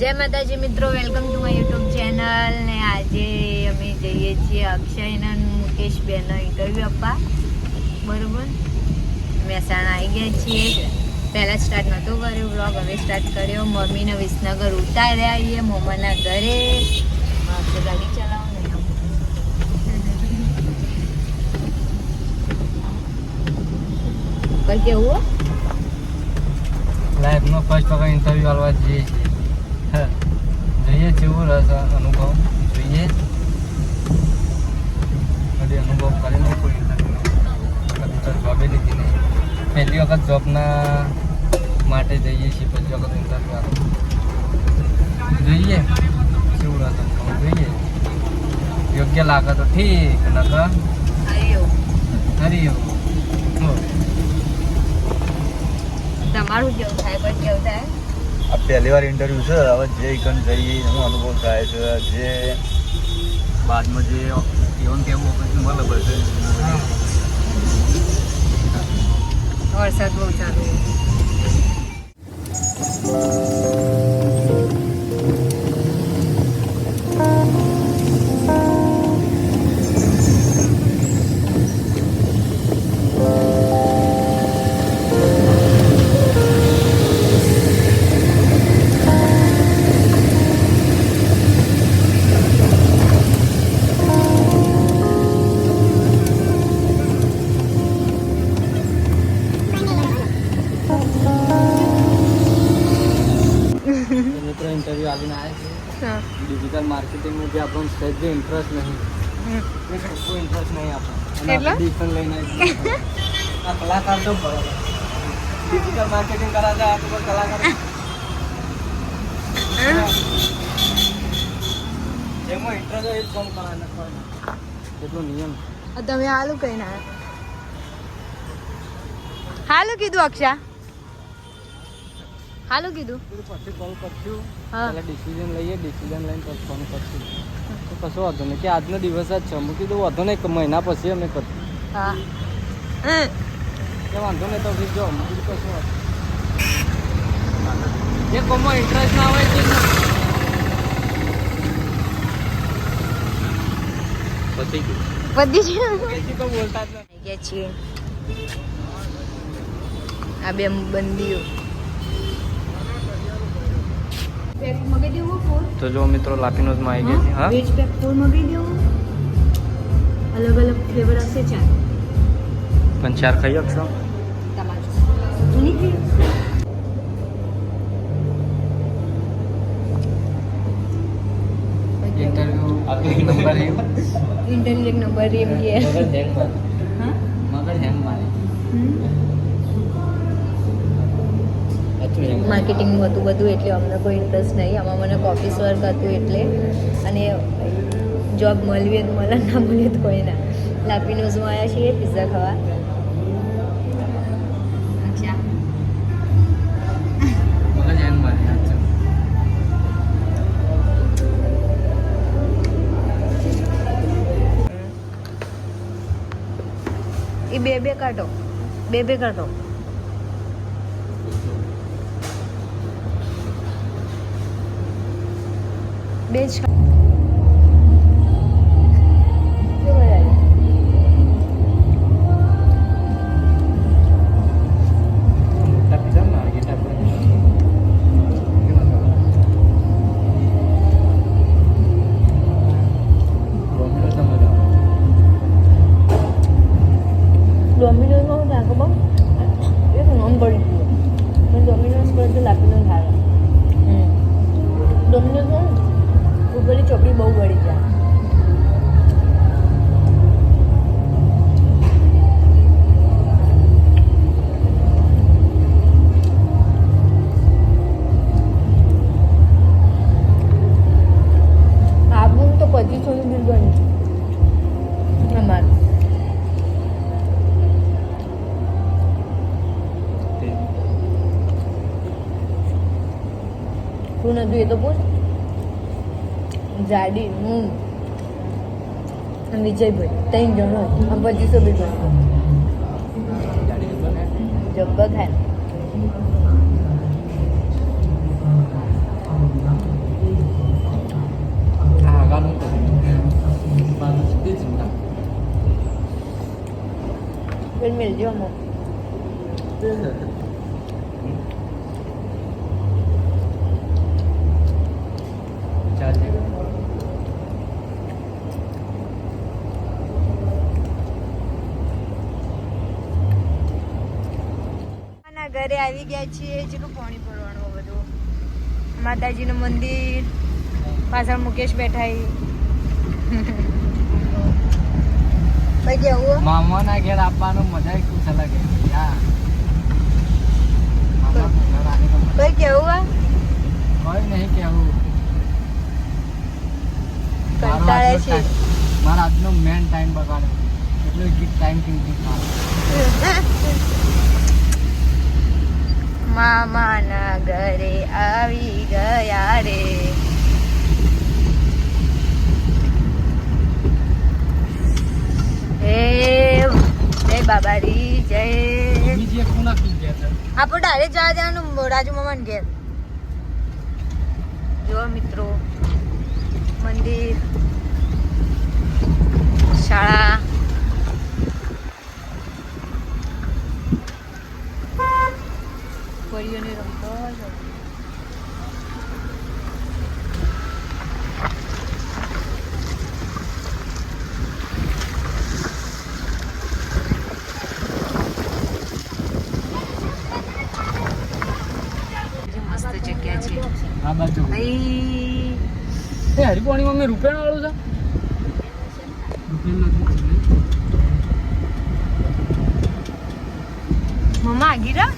જય માતાજી મિત્રો welcome to my YouTube channel ને આજે અમે જઈએ છીએ અક્ષયના મુકેશ બેનનો ઇન્ટરવ્યૂ આપવા. બરોબર? મહેસાણા આવી ગયા છીએ. પહેલાં સ્ટાર્ટ નહોતો કર્યો બ્લોગ હવે સ્ટાર્ટ કર્યો. મમ્મીને વિસનગર ઉતાર્યા આવીએ, મમ્માના ઘરે. ગાડી ચલાવો ને કઈ કેવું? લાઈફનો ફર્સ્ટ વખત ઇન્ટરવ્યુ આલવા જઈએ છીએ. જોઈએ જેવું રહેશે અનુભવ. જોઈએ. કદી અનુભવ કરીને કોઈ કદી તો જોબે લીધી નહીં. પહેલી વખત જોબના માટે જઈએ છીએ પહેલી વખત ઇન્ટરવ્યુ આપવા જોઈએ જેવું રહેશે અનુભવ. જોઈએ. યોગ્ય લાગે તો ઠીક, નકર હરિયો તમારું કેવું થાય? કોઈ કેવું થાય? આ પહેલી વાર ઇન્ટરવ્યૂ છે. હવે જે કણ જઈએ એનો અનુભવ થાય છે. જે બાદમાં જે ઇન્ટરવ્યુ આવીને આવ્યા છે. ડિજિટલ માર્કેટિંગમાં જે આપણને સહેજ ઇન્ટરેસ્ટ નહીં. કોઈ ઇન્ટરેસ્ટ નહીં આપણને ડિજિટલ લઈને આ કલાકાર તો બરાબર. ડિજિટલ માર્કેટિંગ કરાવે આ તો કલાકાર જેમાં ઇન્ટરેસ્ટ હોય એ જ કામ કરાવે એટલો નિયમ. તમે હાલું કઈ ના. હાલું કીધું અક્ષા. હાલું કીધું. પછી કોલ કરશું હા. પહેલાં ડિસિઝન લઈએ ડિસિઝન લઈને પછી ફોન કરશું. તો કશો વાંધો નહીં. કે આજનો દિવસ જ છે. મૂકી દઉં વાંધો નહીં મહિના પછી અમે કરશું. હા. કે વાંધો નહીં તો પછી જો મૂકી દઉં કશું વાંધો જે કોમમાં ઇન્ટરેસ્ટ ના હોય તે બધી જ તો બોલતા જ ગયા છીએ. આ બે બંદીઓ. પેક મગાઈ દેવું ફૂલ. તો જો મિત્રો લાપીનોઝમાં આવી ગયા છે હા? વેજ પેક ફોર મગાવી દેવું અલગ અલગ ફ્લેવર હશે ચાર. પણ ચાર ખાઈ શકશો તમારું નહીં ખાઈ? ઇન્ટરવ્યુ આગળ નંબર આવ્યો ઇન્ટરવ્યુ એક નંબર એમ કે. મગજ હેંગ મારે. હા? માર્કેટિંગનું હતું બધું એટલે અમને કોઈ ઇન્ટરેસ્ટ નહીં. આમાં મને ઓફિસ વર્ક હતું એટલે. અને જોબ મળવી તો મળે ના મળે તો કોઈ ના. લાપીનોઝમાં આવ્યા છીએ પિઝા ખાવા. એ બે બે કાઢો બે બે કાઢો બે જ ખા- કેવો લાગે? મોટા પીઝા તને જોઈએ તો પૂછ જાડી હું વિજયભાઈ ત્રણ જણો. આમ પચીસો બી ગણો. જબ્બર ખાય Vermelho, amor. ઘરે આવી ગયા છીએ જેટલું પાણી પડવાનું બધું. માતાજીનું મંદિર પાછળ મુકેશ બેઠા મામાના ઘેર આપવાનું મજા કુછ અલગ ભાઈ કેવું કોઈ નહીં કેવું. કંટાળે છે. મારા આજનો મેન ટાઈમ બગાડ્યો એટલો ટાઈમ કિંમતી મામાના ઘરે આવી ગયા રે. જય બાબારી જય. આપણે ડાયરેક્ટ જવા દેવાનું રાજુ મામાને ઘેર. જો મિત્રો મંદિર શાળા પરીઓને રમતો હોય. જે મસ્ત જગ્યા છે. આ બાજુ. અહીં એ હરિપોણી મમ્મી રૂપેણ વાળું છે? રૂપેણ નથી મમ્મા આગી રહ્યા